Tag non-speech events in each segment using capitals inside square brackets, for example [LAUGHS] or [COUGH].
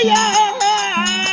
yeah.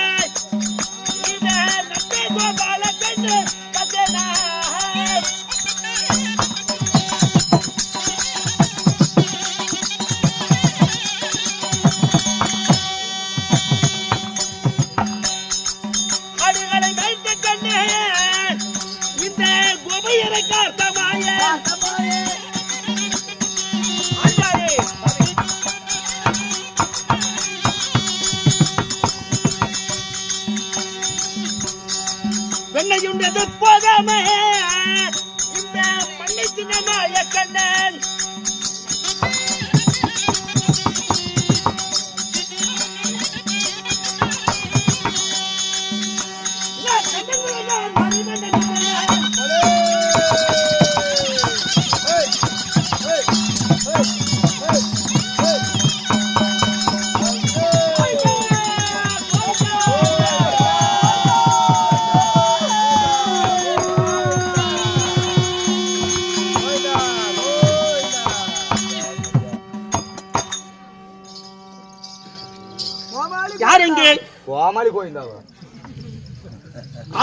கோமாளி கோயிந்தாவ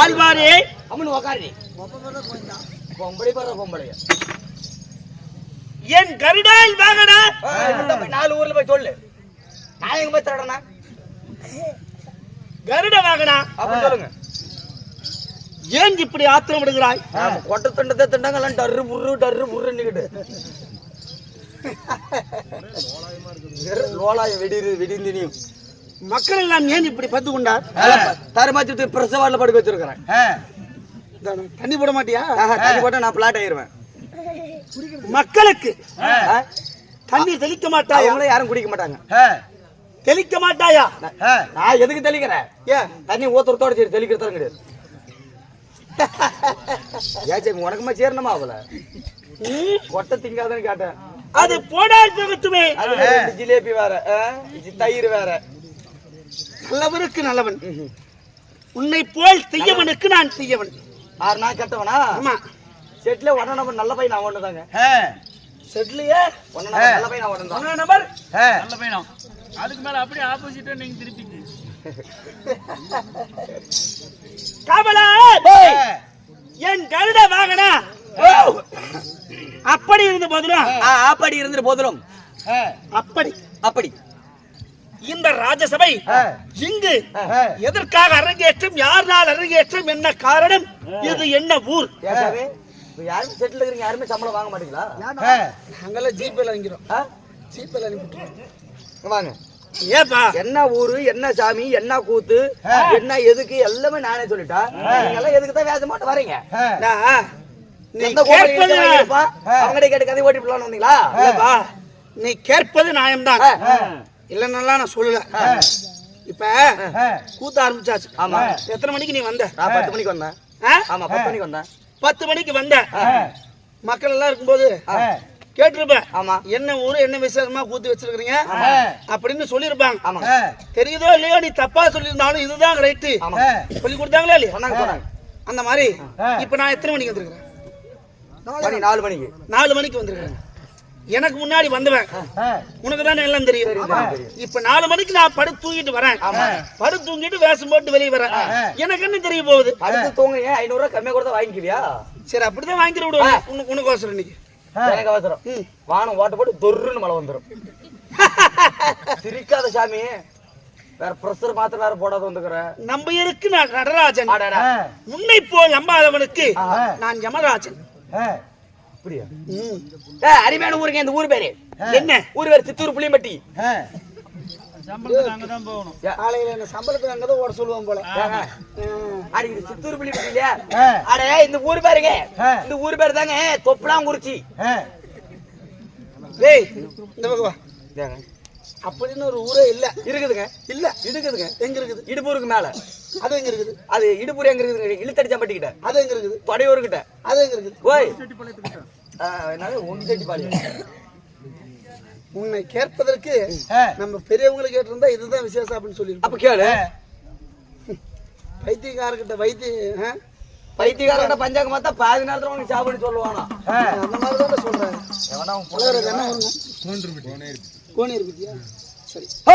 ஆழ்வாரே. அம்மன் உக்காரி பொம்பளை பாரு பொம்பளைய. என் கருடால் வாகனா? நாலு ஊர்ல போய் சொல்லு. நான் எங்க போய் திருடனா? கருட வாகனா? அப்படி சொல்லுங்க. ஏன் இப்படி ஆத்திரம் விடுகிறாய் கொட்டை திண்டத்தை திண்டாங்கலாம் டர்ரு புர்ரு டர்ரு புர்ருன்னுக்கிட்டு. லோலாய வெடிரு வெடிந்தினியும் மக்கள் எல்லாம் ஏன் இப்படி பத்து கொண்டார்? தரமாச்சிட்டு பிரசவாட்ல படுக்க வச்சிருக்கிறேன் தண்ணி போட மாட்டியா? தண்ணி போட்டா நான் பிளாட் ஆயிருவேன். மக்களுக்கு ஆ? தண்ணீர் தெளிக்க மாட்டாயா? அவங்களே யாரும் குடிக்க மாட்டாங்க. தெளிக்க மாட்டாயா? நான் எதுக்கு தெளிக்கிறேன்? ஏன்? தண்ணி ஊத்துறதோட சரி தெளிக்கிறதும் கிடையாது. [LAUGHS] ஏச்சே உனக்குமா சேரணுமா அவள? கொட்டை திங்காதன்னு கேட்டேன். அது ரெண்டு ஜிலேபி வேற தயிர் வேற. நல்லவனுக்கு நல்லவன். உன்னை போல் தீயவனுக்கு நான் தீயவன். ஆறு நான் கெட்டவனா? ஆமா. செட்ல உடனே நம்ம நல்ல பையன் நான் ஒண்ணுதாங்க செட்லியே? ஒன்னு நல்ல பையன் உடனே தான் ஒன்னா நம்பர்? ஆ, நல்ல பையனா? அதுக்கு மேல அப்படியே ஆப்போசிட்டா நீங்க திருப்பிக்கு காவலா! என் கருட வாகனா? அப்படி இருந்த போதிலும் ஆ, அப்படி இருந்துட்டு போதிலும் அப்படி. அப்படி. இந்த ராஜசபை இங்கு. எதற்காக அரங்கேற்றம் யார் அரங்கேற்றம் என்ன காரணம்? இது என்ன ஊர்? யாருமே செட்டில் இருக்கிறீங்க யாருமே சம்பளம் வாங்க மாட்டீங்களா? நாங்கெல்லாம் ஜிபேல வாங்கிறோம் ஆ? ஜிபேல அனுப்பிட்டுருவோம் இங்க வாங்க. ஏப்பா? என்ன ஊரு என்ன சாமி என்ன கூத்து. என்ன எதுக்கு எல்லாமே நானே சொல்லிட்டா. நீங்க எல்லாம் எதுக்கு தான் வேஷம் போட்டு வரீங்க. அவங்ககிட்ட கேட்டு கதை ஓட்டி போலான்னு வந்தீங்களா? நீ கேட்பது நியாயம்தான். இல்லைன்னாலாம் நான் சொல்லல. இப்ப கூத்த ஆரம்பிச்சாச்சு. ஆமா. எத்தனை மணிக்கு நீ வந்த? நான் பத்து மணிக்கு வந்தேன்? ஆமா பத்து மணிக்கு வந்தேன். பத்து மணிக்கு வந்த. மக்கள் எல்லாம் இருக்கும்போது ஆ, கேட்டிருப்ப ஆமா. என்ன ஊரு என்ன விசேஷமா கூத்து வச்சிருக்கீங்க அப்படின்னு சொல்லிருப்பாங்க ஆமா. தெரியுதோ இல்லையோ நீ தப்பா சொல்லியிருந்தாலும் இதுதான் ரைட்டு சொல்லி கொடுத்தாங்களா இல்லையா? சொன்னாங்க அந்த மாதிரி. இப்ப நான் எத்தனை மணிக்கு வந்திருக்கிறேன்? நாலு மணிக்கு. நாலு மணிக்கு வந்திருக்கிறேன். எனக்கு முன்னாடி வந்தவன். உனக்கு தானே எல்லாம் தெரியும். இப்ப நாலு மணிக்கு நான் படுத்து தூங்கிட்டு வரேன். படுத்து தூங்கிட்டு வேஷம் போட்டு வெளியே வரேன். எனக்கு என்ன தெரிய போகுது? அடுத்து தூங்க ஏன் ஐநூறு ரூபாய் கம்மியா கொடுத்தா வாங்கிக்குவியா? சரி அப்படிதான் வாங்கிட்டு விடுவேன். உனக்கு உனக்கு அவசரம் இன்னைக்கு. எனக்கு அவசரம். வானம் ஓட்ட போட்டு தொருன்னு மழை வந்துரும். [LAUGHS] சிரிக்காத சாமி. வேற பிரஷர் மாத்திரம் வேற போடாத வந்துக்கிற. நம்ம இருக்கு நான் நடராஜன்? உன்னை போல் நம்பாதவனுக்கு. நான் யமராஜன். அப்படியா? அருமையான ஊருங்க இந்த ஊர் பேரு. என்ன? ஊர் பேரு சித்தூர் புளியம்பட்டி. சம்பளத்துக்கு அங்கதான் போகணும். காலையில என்ன சம்பளத்துக்கு அங்கதான் ஓட சொல்லுவான் போல. அடி இது சித்தூர் இல்லையா? ஆ, அடே இந்த ஊர் பேருங்க. இந்த ஊர் பேரு தாங்க தொப்பலாங்குறிச்சி. டேய் இந்த பக்கம் வா. ஏங்க, அப்படின்னு ஒரு ஊரே இல்ல. இருக்குதுங்க. இல்ல இருக்குதுங்க எங்க இருக்குது? இடுப்பூருக்கு மேல. அது எங்க இருக்குது? அது இடுப்பூர் எங்க இருக்குதுங்க இழுத்தடிச்சாம்பட்டி கிட்ட அது எங்க இருக்குது? தொடையூர் கிட்ட அது எங்க இருக்குது? ஓய். ஆ, என்னது? ஒன்று செட்டிப்பாளையம் உன்னை கேட்பதற்கு நம்ம பெரியவங்களை கேட்டிருந்தா இதுதான் விசேஷம் அப்படின்னு சொல்லி அப்ப கேளு. பைத்தியக்காரர்கிட்ட வைத்திய ஆ? பைத்தியக்காரன் பஞ்சாங்க பார்த்தா பாதி நேரத்துல உனக்கு சாப்பிடு சொல்லுவானா. அந்த மாதிரி தான் சொல்றேன். எவனா என்ன வருங்க கோனி இருக்குதியா சரி. ஆ,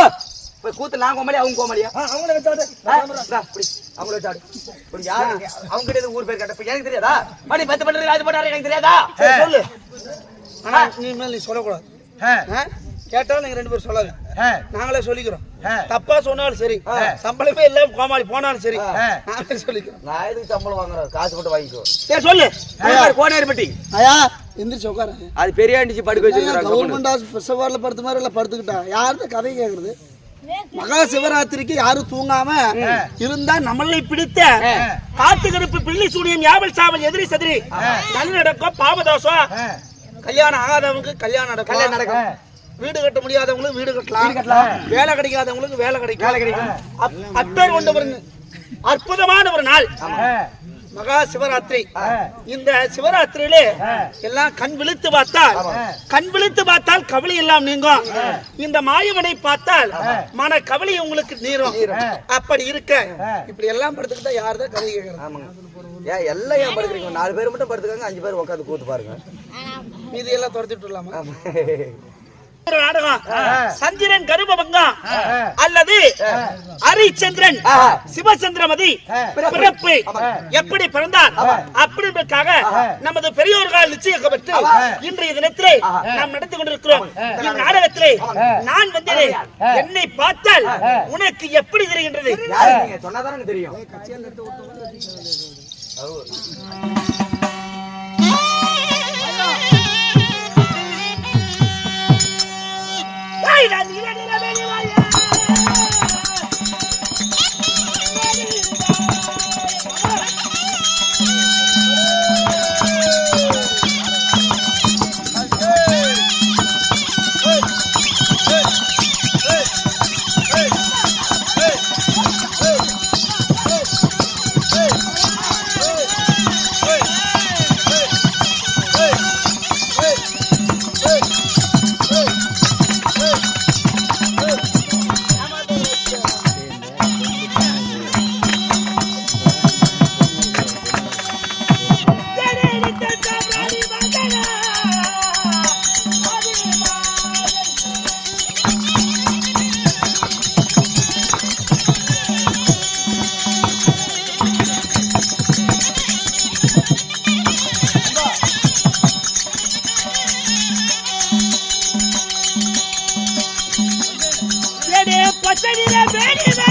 போய் கூத்து நான் கோமாளி அவங்க கோமாளியா? அவங்கள வச்சாடு. அவங்கள வச்சு ஆடு. இப்படி யாரு? அவங்க கிட்ட ஊர் பேர் கேட்ட எனக்கு தெரியாதா? மணி பத்து பத்து ராஜு பண்ணாரு எனக்கு தெரியாதா? சரி, சொல்லு. ஆனா நீ மேல நீ சொல்லக்கூடாது? கேட்டாலும் நீங்க ரெண்டு பேரும் சொல்லாது நாங்களே சொல்லிக்கிறோம். தப்பா சொன்னாலும் சரி சம்பளமே இல்ல கோமாளி போனாலும் சரி. நாங்களே சொல்லிக்கிறோம். நான் எதுக்கு சம்பளம் வாங்குறேன் காசு போட்டு வாங்கிக்கோ. சரி சொல்லு. கோனேரிப்பட்டி ஐயா எந்திரிச்சு உட்காரு. அது பெரிய ஆண்டிச்சு படுக்க வச்சிருக்காங்க கவர்மெண்ட் ஹாஸ்பிட்டல் படுத்த மாதிரி எல்லாம் படுத்துக்கிட்டா. யார்கிட்ட கதை கேக்குறது? மகா சிவராத்திரிக்கு யாரும் தூங்காம இருந்தா நம்மளை பிடித்த காத்து கருப்பு பிள்ளை சூனியம் யாவல் சாவல் எதிரி சதிரி. நல்ல நடக்கும் பாவதோஷம் கல்யாணம் ஆகாதவங்களுக்கு கல்யாணம் நடக்கும். கல்யாணம் நடக்கும். வீடு கட்ட முடியாதவங்களுக்கு வீடு கட்டலாம். வேலை கிடைக்காதவங்களுக்கு வேலை கிடைக்கும். வேலை கிடைக்கும். அப்பேர் கொண்ட ஒரு அற்புதமான ஒரு நாள். மகா சிவராத்திரி. இந்த சிவராத்திரியிலே. எல்லாம் கண் விழித்து பார்த்தால் கண் விழித்து பார்த்தால் கவலை எல்லாம் நீங்கும். இந்த மாயவனை பார்த்தால் மன கவலை உங்களுக்கு நீரும். அப்படி இருக்க. இப்படி எல்லாம் படுத்துக்கிட்டா யார் தான் கதை கேட்கறது? ஆமாங்க. ஏன் எல்லாம் ஏன் படுக்கிறீங்க? நாலு பேர் மட்டும் படுத்துக்காங்க அஞ்சு பேர் உட்காந்து கூத்து பாருங்க. மீதி எல்லாம் துரத்திட்டு நாடகம். சந்திரன் கருமபங்கம் ஆ. அல்லது ஹரிச்சந்திரன் ஆஹா. சிவச்சந்திரமதி. பிறப்பு. எப்படி பிறந்தார் அப்படின்றதுக்காக நமது பெரியோர்கள் நிச்சயிக்கப்பட்டு இன்றைய தினத்திலே நாம் நடத்தி கொண்டிருக்கிறோம். இந்நாடகத்திலே நான் வந்தேன். என்னை பார்த்தால் உனக்கு எப்படி தெரிகின்றது? தெரியும். ஏய், நான் பச்சனிலே வேடிதாயே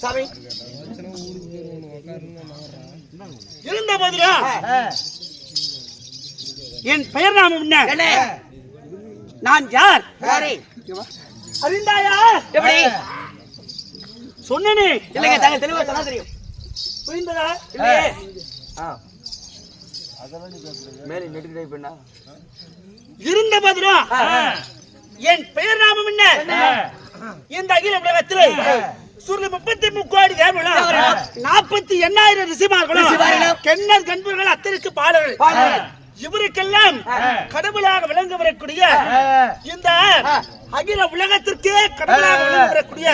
சாமி. இருந்த போதிலும் என் பெயர் நாமம் என்ன? நான் யார்? அறிந்தாயா எப்படி? சொன்னனே. இல்லைங்க, தாங்க தெளிவா சொன்னா தெரியும். புரிந்ததா? இல்லையே? மேலே type பண்ணா? இருந்த போதிலும் என் பெயர் நாமம் என்ன? இந்த அகில உலகத்திலே சுருளி முப்பத்தி முக்கோடி தேவர்களும் நாற்பத்தி எண்ணாயிரம் ரிசிமார்களும் கெண்ணர் கண்பர்கள் அத்தருக்கு பாடல்கள். இவருக்கெல்லாம் கடவுளாக விளங்க வரக்கூடிய இந்த அகில உலகத்திற்கே கடவுளாக விளங்க வரக்கூடிய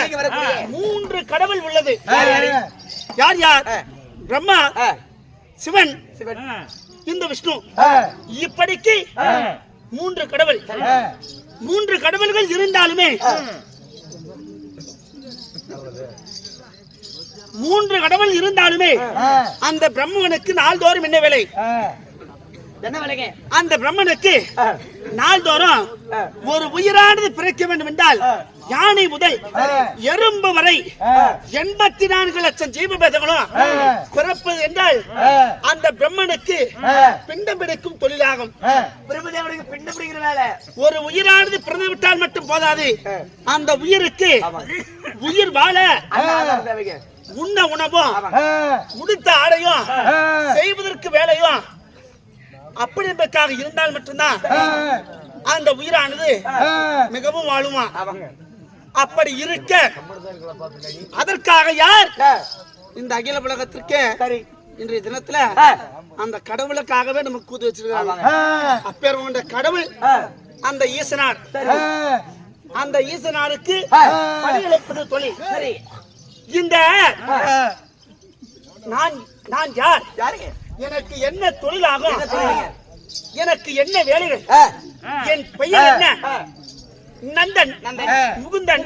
மூன்று கடவுள் உள்ளது. யார் யாரு? பிரம்மா சிவன் சிவன். இந்த விஷ்ணு. இப்படிக்கு மூன்று கடவுள். மூன்று கடவுள்கள் இருந்தாலுமே மூன்று கடவுள் இருந்தாலுமே அந்த பிரம்மனுக்கு நாள்தோறும் என்ன வேலை? அந்த பிரம்மனுக்கு நாள்தோறும். ஒரு உயிரானது பிறக்க வேண்டும் என்றால் யானை முதல் எறும்பு வரை எண்பத்தி நான்கு லட்சம் ஜீவபேதங்களும் பிறப்பது என்றால் அந்த பிரம்மனுக்கு பிண்டம் எடுக்கும் தொழிலாகும். பிரம்மதேவனுக்கு பிண்டம் பிடிக்கிற வேலை. ஒரு உயிரானது பிறந்து விட்டால் மட்டும் போதாது. அந்த உயிருக்கு உயிர் வாழ. உண்ண உணவும். உடுத்த ஆடையும் செய்வதற்கு வேலையும் அப்படி என்பதற்காக இருந்தால் மட்டும்தான் அந்த உயிரானது மிகவும் வாழுமா. அப்படி இருக்க. அதற்காக யார்? இந்த அகில உலகத்திற்கு சரி. இன்றைய தினத்துல அந்த கடவுளுக்காகவே நமக்கு கூத்து வச்சிருக்காங்க கொண்ட கடவுள் அந்த ஈசனார். அந்த ஈசனாருக்கு பணியளிப்பது தொழில். சரி. இந்த நான் நான் யார்? எனக்கு என்ன தொழிலாகும்? எனக்கு என்ன வேலைகள்? என் பெயர் என்ன? நந்தன். நந்தன். முகுந்தன்.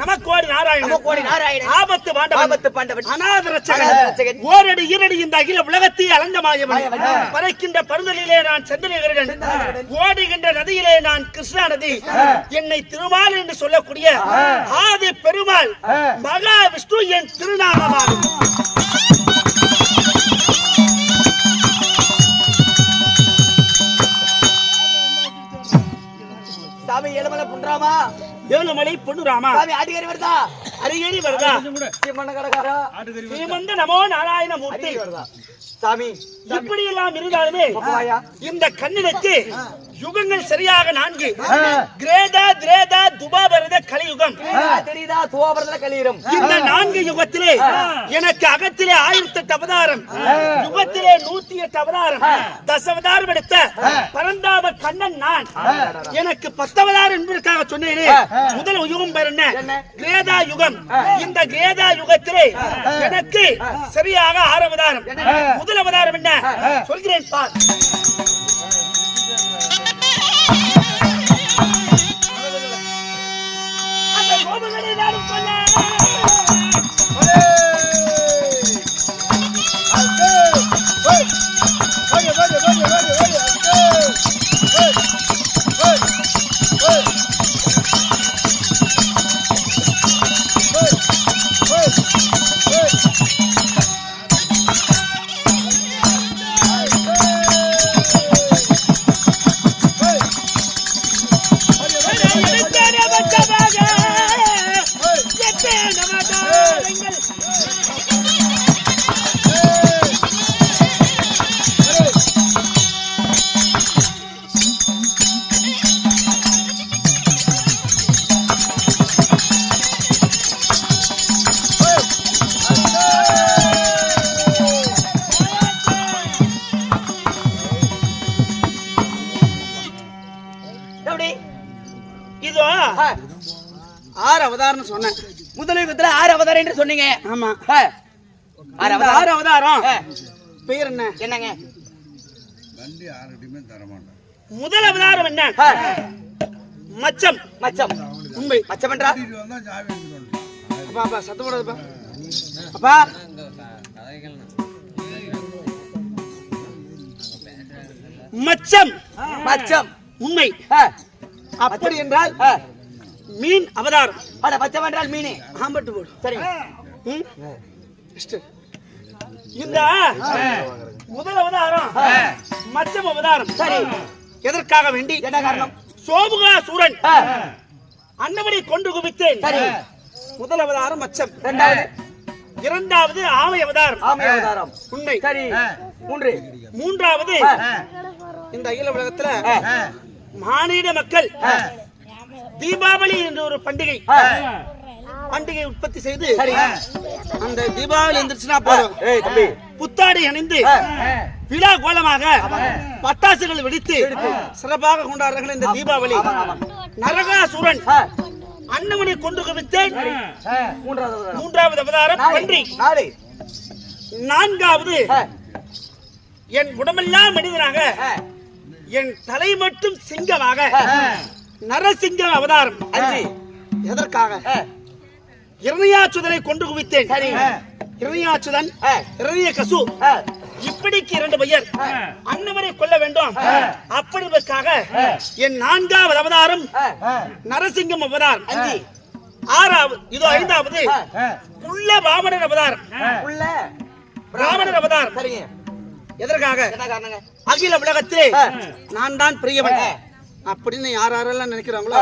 நமக்கோடி நாராயணன். நமக்கோடி நாராயணன். ஆபத்து பாண்டவன். ஆபத்து பாண்டவன். அநாத அநாத ரட்சகன் ரட்சகன். ஓரடி ஈரடி இந்த அகில உலகத்தை அலங்கமாயவன் மாயவன். பறக்கின்ற பருந்தலிலே நான் செந்தலிகரன். ஓடுகின்ற நதியிலே நான் கிருஷ்ணா நதி என்னை திருமால் என்று சொல்லக்கூடிய ஆதி பெருமாள் மகா விஷ்ணு என் திருநாமமாகும். சாமி ஏழுமலை புன்றாமா ஏழுமலை பொண்ணுராமா? சாமி ஆட்டுக்காரி வருதா? அரியேறி வருதா? சீமண்ண கடைக்காரா ஸ்ரீமந்த நமோ நாராயண மூர்த்தி அடிக்கடி சாமி இப்படி எல்லாம் இருந்தாலுமே? இந்த கண்ணினுக்கு யுகங்கள் சரியாக நான்கு. கிரேதா திரேதா துபாபரத கலியுகம். தெரியுதா? துவாபரத்துல கலியிரும் இந்த நான்கு யுகத்திலே எனக்கு அகத்திலே ஆயிரத்தி அவதாரம். யுகத்திலே நூத்தி எட்டு அவதாரம். தசவதாரம் எடுத்த பரந்தாம கண்ணன் நான். எனக்கு பத்தவதாரம் என்பதற்காக சொன்னேனே. முதல் யுகம் பேர் என்ன? கிரேதா யுகம். இந்த கிரேதா யுகத்திலே எனக்கு சரியாக ஆறு அவதாரம் முதல் அவதாரம் என்ன? சொல்கிறேன் பார். அந்த கோபுகளை நாடும் கொல்ல ஆமா. ஆ. ஆறு இந்த அவதாரம் ஆறு அவதாரம் ஆ. பெயர் என்ன என்னங்க முதல் அவதாரம் என்ன. மச்சம். மச்சம். உண்மை. மச்சம் என்றால் அப்பா அப்பா சத்தம் போடாதப்பா. அப்பா. மச்சம். மச்சம். உண்மை. அப்படி என்றால். மீன் அவதாரம். அட மச்சம் என்றால் மீனே. ஆம்பட்டு போடு. சரி ம்? Next. இந்த. முதல் அவதாரம் மச்சம் அவதாரம் சரி. எதற்காக வேண்டி? என்ன காரணம்? சோபுகா சூரன். அன்னவனை கொண்டு குவித்தேன். முதல் அவதாரம் மச்சம். இரண்டாவது இரண்டாவது ஆமை அவதாரம் ஆமை அவதாரம் உண்மை. சரி. மூன்று. மூன்றாவது. இந்த அகில உலகத்துல. மானிட மக்கள். தீபாவளி என்ற ஒரு பண்டிகை. பண்டிகை உற்பத்தி செய்து அந்த தீபாவளி எந்திரிச்சுனா போதும். புத்தாடை அணிந்து. விழா கோலமாக பட்டாசுகள் வெடித்து சிறப்பாக கொண்டாடுறார்கள் இந்த தீபாவளி. நரகாசுரன். அன்னவனை கொண்டு குவித்தேன். மூன்றாவது அவதாரம். நாலு நான்காவது. என் உடம்பெல்லாம் மனிதனாக. என் தலை மட்டும் சிங்கமாக ஆ. நரசிங்கம் அவதாரம். அஞ்சு. எதற்காக. இரணியாச்சுதனை கொண்டு குவித்தேன். இரணியாச்சுதன். இரணிய கசு. இப்படிக்கு இரண்டு பெயர். அன்னவரை கொல்ல வேண்டும். அப்படிவதற்காக என் நான்காவது அவதாரம். நரசிங்கம் அவதாரம் அஞ்சு. ஆறாவது இதோ ஐந்தாவது. ஆ. புள்ள வாமனர் அவதாரம் உள்ள ராவணர் அவதாரம் சரிங்க. எதற்காக? அகில உலகத்திலே. நான் தான் பெரியவன். அப்படின்னு யார் யாரெல்லாம் நினைக்கிறாங்களோ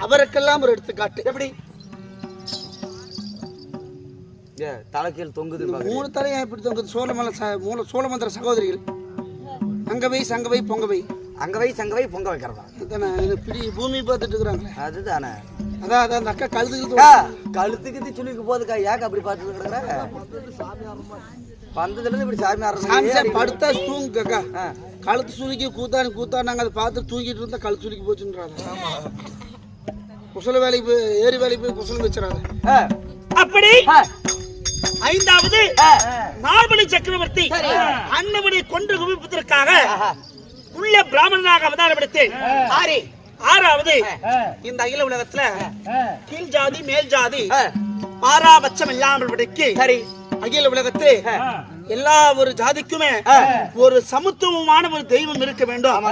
அவருக்கெல்லாம் ஒரு எடுத்துக்காட்டு. எப்படி? தலைக்கீழ் தொங்குது மூணு தலையா இப்படி தொங்குது? சோழமல ச- மூல சோழமந்திர சகோதரிகள். அங்கவை சங்கவை பொங்கவை அங்க வை சங்க வை பொங்க வைக்கிறதா? அதானே பிடி பூமி பார்த்துட்டு இருக்கிறாங்களே. அதுதானே. அதான் அதான் அந்த அக்கா கழுதுக்கு அக்கா, கழுத்துக்கு சுளுக்கு போதுக்கா ஏக்க அப்படி பார்த்துட்டு கிடக்குற வந்ததுல இருந்து இப்படி சாமி சார் படுத்தா தூங்கு அக்கா. ஆ. கழுத்து சுருக்கி கூத்தானு கூத்தா நாங்க அதை பார்த்து தூங்கிட்டு இருந்தா கழுத்து சுருக்கி போச்சுன்றாங்க. குசல வேலைக்கு போய் ஏரி வேலைக்கு போய் குசலம் வச்சுறாங்க. அப்படி? ஆ. ஐந்தாவது. நார்மலி சக்கரவர்த்தி. அன்னவனை கொண்டு குவிப்பதற்காக. உள்ள பிராமணனாக அவதாரம் எடுத்தேன். ஆறாவது இந்த அகில உலகத்துல கீழ் ஜாதி மேல் ஜாதி. பாராபட்சம் இல்லாமல் படிக்கு சரி அகில உலகத்தில் எல்லா ஒரு ஜாதிக்குமே. ஒரு சமத்துவமான ஒரு தெய்வம் இருக்க வேண்டும்?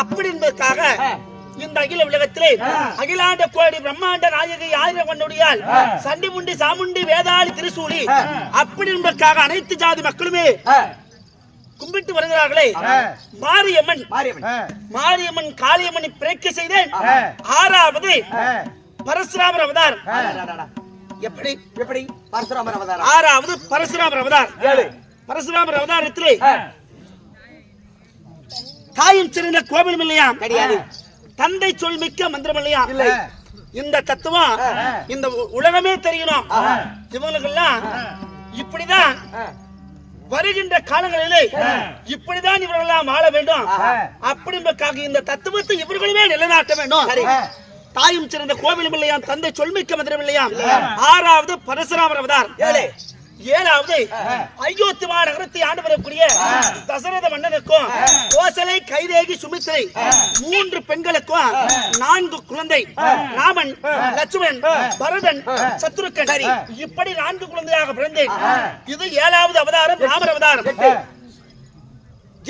அப்படி என்பதற்காக. இந்த அகில உலகத்திலே அகிலாண்ட கோடி பிரம்மாண்ட நாயகி ஆயிரம் கொண்டுடையால் சண்டி முண்டி சாமுண்டி வேதாளி திருசூலி அப்படி என்பதற்காக அனைத்து ஜாதி மக்களுமே. கும்பிட்டு வருகிறார்களே. மாரியம்மன். மாரியம்மன். காளியம்மனை பிறக்க செய்தேன். ஆறாவது பரசுராமர் அடடடடா. எப்படி? எப்படி? பரசுராமர் அவதாரம் ஆறாவது பரசுராமர் அவதார். பரசுராமர் அவதாரத்திலே ஆ. தாயும் சிறந்த கோவிலும் இல்லையா கிடையாது. தந்தை சொல் மிக்க மந்திரம் இல்லையா இந்த தத்துவம் இந்த உலகமே தெரியணும் இவங்களுக்கெல்லாம் இப்படிதான். வருகின்ற காலங்களிலே இப்படிதான் இவர்களெல்லாம் வாழ வேண்டும். அப்படின்றக்காக இந்த தத்துவத்தை இவர்களுமே நிலைநாட்ட வேண்டும். சரி. தாயும் சிறந்த கோவிலும் இல்லையாம் தந்தை சொல்மிக்க மந்திரம் இல்லையாம். ஆறாவது பரசுராமர் அவதார். ஏழாவது அயோத்தி மாநகரத்தை ஆண்டு வரக்கூடிய தசரத மன்னனுக்கும் கோசலை கைதேகி சுமித்திரை மூன்று பெண்களுக்கும் நான்கு குழந்தை ராமன் லட்சுமணன் பரதன் சத்ருக்கன். இப்படி நான்கு குழந்தையாக பிறந்தேன். இது ஏழாவது அவதாரம் ராமர் அவதாரம்.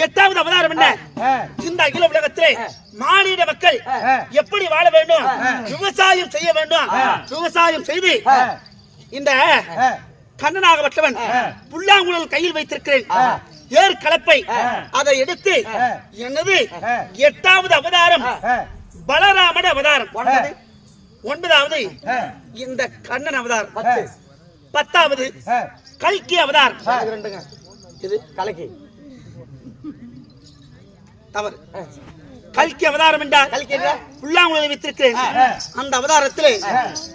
எட்டாவது அவதாரம் என்ன? இந்த அகில உலகத்திலே மாநில மக்கள் எப்படி வாழ வேண்டும்? விவசாயம் செய்ய வேண்டும். விவசாயம் செய்து இந்த கண்ணனாகப்பட்டவன் புல்லாங்குழல் கையில் வைத்திருக்கிறேன். ஏர் கலப்பை. அதை எடுத்து எனது எட்டாவது அவதாரம் பலராமன் அவதாரம். ஒன்பது. ஒன்பதாவது இந்த கண்ணன் அவதாரம். பத்து பத்தாவது கல்கி அவதாரம். இது கலக்கி. தவறு. கல்கி அவதாரம் என்றார் புல்லாங்குழல் வைத்திருக்கிறேன். அந்த அவதாரத்தில்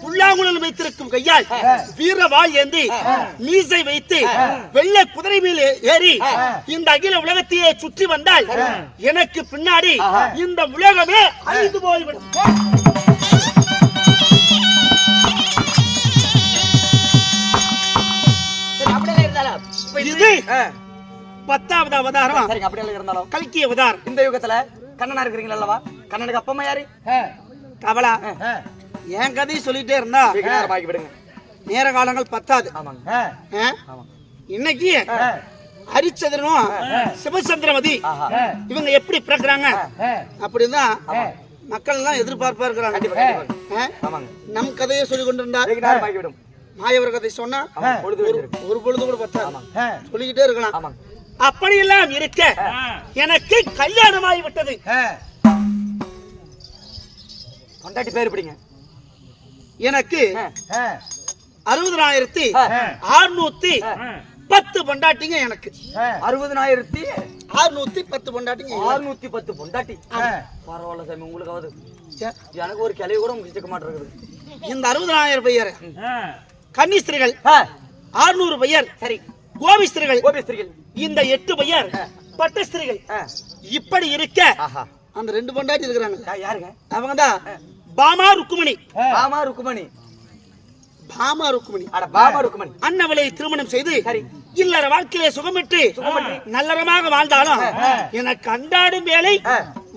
புல்லாங்குழல் வைத்திருக்கும் கையால் வீர வாய் ஏந்தி மீசை வைத்து வெள்ளை குதிரை மேல் ஏறி இந்த அகில உலகத்தையே சுற்றி வந்தால் எனக்கு பின்னாடி இந்த உலகமே அழிந்து போய்விடும். இது பத்தாவது அவதாரம். கல்கி அவதாரம். இந்த யுகத்துல கண்ணனா இருக்கிறீங்களா அல்லவா? கண்ணனுக்கு அப்பமா யாரு? கவலா என் கதையை சொல்லிட்டே இருந்தா நேரமாகி விடுங்க. நேர காலங்கள் பத்தாது. இன்னைக்கு ஹரிச்சந்திரனும் சிவசந்திரமதி இவங்க எப்படி பிறக்குறாங்க? அப்படிதான் மக்கள் எல்லாம் எதிர்பார்ப்பா இருக்கிறாங்க. நம் கதையை சொல்லி கொண்டிருந்தார் மாயவர் கதை சொன்னா ஒரு பொழுது கூட பத்தாது. சொல்லிக்கிட்டே இருக்கலாம். அப்படியெல்லாம் இருக்க எனக்கு கல்யாணம் ஆகிவிட்டது கொண்டாட்டி பேர் பிடிங்க. எனக்கு அறுபதாயிரத்தி ஆ, ஆறுநூத்தி பத்து பொண்டாட்டிங்க எனக்கு. அறுபதனாயிரத்தி ஆறுநூத்தி பத்து பொண்டாட்டிங்க. அறுநூத்தி பத்து பொண்டாட்டி. பரவாயில்ல சாமி உங்களுக்காவது. எனக்கு ஒரு கிளைய கூட உங்களுக்கு சிக்க மாட்டிருக்குது இந்த அறுபதாயிரம் பெயர் கன்னிஸ்திரிகள் ஆ, ஆறுநூறு பெயர் சரி. கோபிஸ்திரிகள். கோபிஸ்திரிகள். இந்த எட்டு பெயர் பட்டஸ்திரிகள். இப்படி இருக்க அந்த ரெண்டு பொண்டாட்டி இருக்கிறாங்க யாருங்க? அவங்க தான் பாமா ருக்குமணி. பாமா ருக்குமணி. பாமா ருக்குமணி. அட பாமா ருக்குமணி. அன்னவளை திருமணம் செய்து சரி. இல்லற வாழ்க்கையிலே சுகமிட்டு நல்லறமாக வாழ்ந்தாலும் எனக்கு அன்றாடும் வேலை.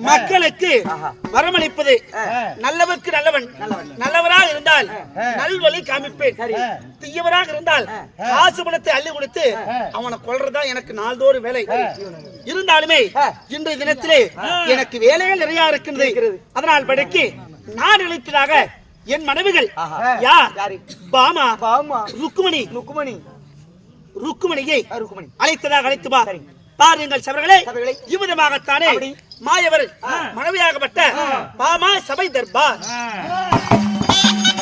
மக்களுக்கு. வரமளிப்பது. நல்லவருக்கு நல்லவன். நல்லவராக இருந்தால் நல்வழி காமிப்பேன். தீயவராக இருந்தால் காசு பணத்தை அள்ளி கொடுத்து அவனை கொல்றதா எனக்கு நாள்தோறும் வேலை. இருந்தாலுமே. இன்றைய தினத்திலே எனக்கு வேலைகள் நிறைய இருக்கின்றது. அதனால் படிக்கு நான் நினைத்ததாக என் மனைவிகள். யார்? பாமா பாமா. ருக்குமணி. ருக்குமணி. ருக்குமணியை ருக்குமணி. அழைத்ததாக அழைத்து பா சரி. பாருங்கள் சபைகளே. இவ்விதமாகத்தானே. மாயவர் மனைவியாகப்பட்ட பாமா சபை தர்பார்